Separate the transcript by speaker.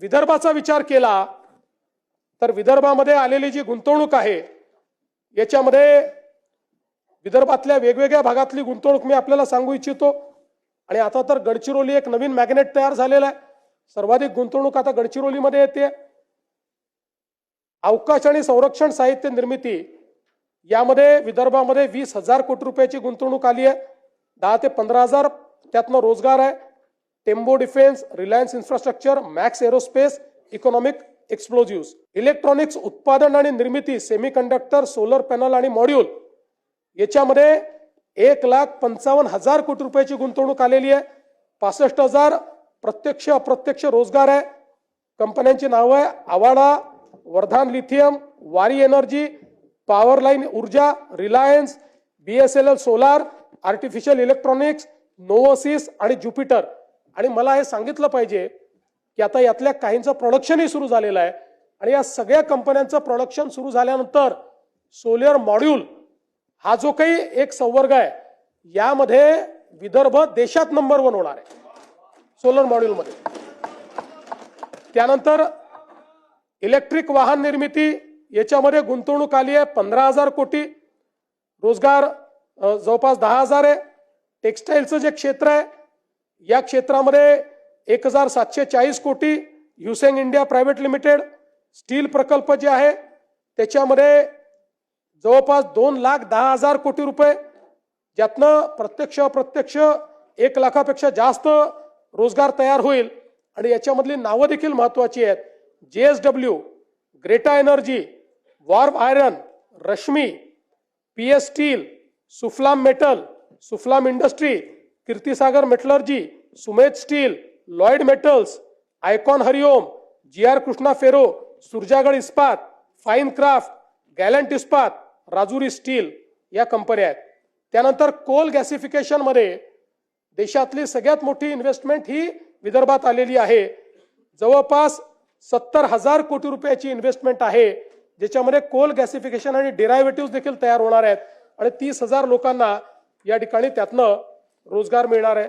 Speaker 1: विदर्भाचा विचार केला तर विदर्भामध्ये आलेली जी गुंतवणूक आहे याच्यामध्ये विदर्भातल्या वेगवेगळ्या भागातली गुंतवणूक मी आपल्याला सांगू इच्छितो. आणि आता तर गडचिरोली एक नवीन मॅग्नेट तयार झालेला आहे. सर्वाधिक गुंतवणूक आता गडचिरोलीमध्ये येते. अवकाश आणि संरक्षण साहित्य निर्मिती यामध्ये विदर्भामध्ये वीस हजार कोटी रुपयाची गुंतवणूक आली आहे. दहा ते पंधरा हजार त्यातनं रोजगार आहे. Tembo defence Reliance infrastructure Max aerospace economic explosives electronics उत्पादन आणि निर्मिती सेमीकंडक्टर सोलर पॅनल आणि मॉड्यूल याच्यामध्ये एक लाख पंचावन्न हजार कोटी रुपयाची गुंतवणूक आलेली आहे. पासष्ट हजार प्रत्यक्ष अप्रत्यक्ष रोजगार आहे. कंपन्यांची नावं आहे. Avaada Vardhan lithium Waaree energy power line Urja Reliance B S L L solar artificial electronics नोवोसिस आणि ज्युपिटर आणि मला हे सांगितलं पाहिजे की आता यातल्या काहींचं प्रोडक्शनही सुरू झालेलं आहे. आणि या सगळ्या कंपन्यांचं प्रोडक्शन सुरू झाल्यानंतर सोलर मॉड्यूल हा जो काही एक संवर्ग आहे यामध्ये विदर्भ देशात नंबर वन होणार आहे सोलर मॉड्यूलमध्ये त्यानंतर इलेक्ट्रिक वाहन निर्मिती याच्यामध्ये गुंतवणूक आली आहे पंधरा हजार कोटी. रोजगार जवळपास दहा हजार आहे. टेक्स्टाईलचं जे क्षेत्र आहे या क्षेत्रामध्ये एक हजार सातशे चाळीस कोटी युसेंग इंडिया प्रायव्हेट लिमिटेड स्टील प्रकल्प जे आहे त्याच्यामध्ये जवळपास दोन लाख दहा हजार कोटी रुपये ज्यातनं प्रत्यक्ष अप्रत्यक्ष एक लाखापेक्षा जास्त रोजगार तयार होईल. आणि याच्यामधली नावं देखील महत्वाची आहेत. J S W Greta energy वॉर्ब iron Rashmi P S steel Suphalam metal Suphalam industry कीर्तिसागर metallurgy Sumedh steel Lloyd metals Icon Hariom G R Krishna ferro Surjagad Ispat fine craft गॅलंट इस्पात राजुरी स्टील या कंपन्या आहेत. त्यानंतर कोल गॅसिफिकेशनमध्ये देशातली सगळ्यात मोठी इन्व्हेस्टमेंट ही विदर्भात आलेली आहे. जवळपास सत्तर हजार कोटी रुपयाची इन्व्हेस्टमेंट आहे ज्याच्यामध्ये कोल गॅसिफिकेशन आणि डिरायव्हेटिव्ह देखील तयार होणार आहेत. आणि तीस हजार लोकांना या ठिकाणी त्यातनं रोजगार मिळणार आहे.